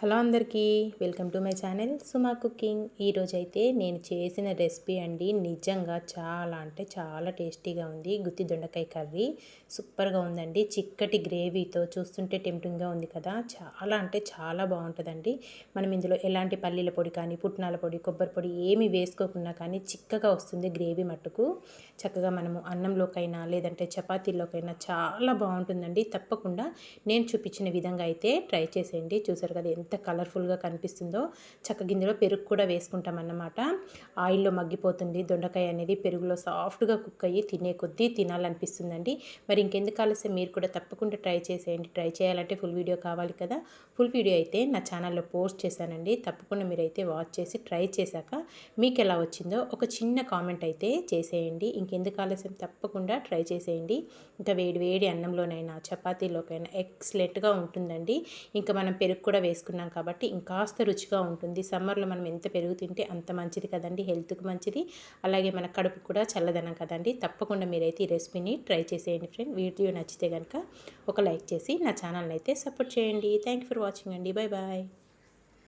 Hello అందరికీ welcome to my channel Suma cooking. ఈరోజైతే అయితే నేను చేసిన రెసిపీ అండి నిజంగా చాలా అంటే చాలా టేస్టీగా ఉంది. గుత్తి దొండకాయ కర్రీ సూపర్గా ఉందండి. చిక్కటి గ్రేవీతో చూస్తుంటే టెంప్టింగ్గా ఉంది కదా. చాలా అంటే చాలా బాగుంటుందండి. మనం ఇందులో ఎలాంటి పల్లీల పొడి కానీ పుట్నాల పొడి కొబ్బరి పొడి ఏమి వేసుకోకుండా కానీ చిక్కగా వస్తుంది గ్రేవీ మట్టుకు. చక్కగా మనము అన్నంలోకైనా లేదంటే చపాతీలోకైనా చాలా బాగుంటుందండి. తప్పకుండా నేను చూపించిన విధంగా అయితే ట్రై చేసేయండి. చూసారు కదా ఎంత కలర్ఫుల్గా కనిపిస్తుందో చక్క గింజలో పెరుగు కూడా వేసుకుంటాం అన్నమాట ఆయిల్లో మగ్గిపోతుంది. దొండకాయ అనేది పెరుగులో సాఫ్ట్గా కుక్ అయ్యి తినే కొద్దీ తినాలనిపిస్తుందండి. మరి ఇంకెందుకు ఆలస్యం? మీరు కూడా తప్పకుండా ట్రై చేసేయండి. ట్రై చేయాలంటే ఫుల్ వీడియో కావాలి కదా. ఫుల్ వీడియో అయితే నా ఛానల్లో పోస్ట్ చేశానండి. తప్పకుండా మీరైతే వాచ్ చేసి ట్రై చేశాక మీకు ఎలా వచ్చిందో ఒక చిన్న కామెంట్ అయితే చేసేయండి. ఇంకెందుకు ఆలస్యం? తప్పకుండా ట్రై చేసేయండి. ఇంకా వేడి వేడి అన్నంలోనైనా చపాతీలోకైనా ఎక్సలెంట్గా ఉంటుందండి. ఇంకా మనం పెరుగు కూడా వేసుకున్నాం తింటున్నాం కాబట్టి ఇంకాస్త రుచిగా ఉంటుంది. సమ్మర్లో మనం ఎంత పెరుగు తింటే అంత మంచిది కదండి. హెల్త్కి మంచిది. అలాగే మన కడుపు కూడా చల్లదనం కదండి. తప్పకుండా మీరైతే ఈ రెసిపీని ట్రై చేసేయండి ఫ్రెండ్. వీడియో నచ్చితే కనుక ఒక లైక్ చేసి నా ఛానల్ని అయితే సపోర్ట్ చేయండి. థ్యాంక్ ఫర్ వాచింగ్ అండి. Bye bye.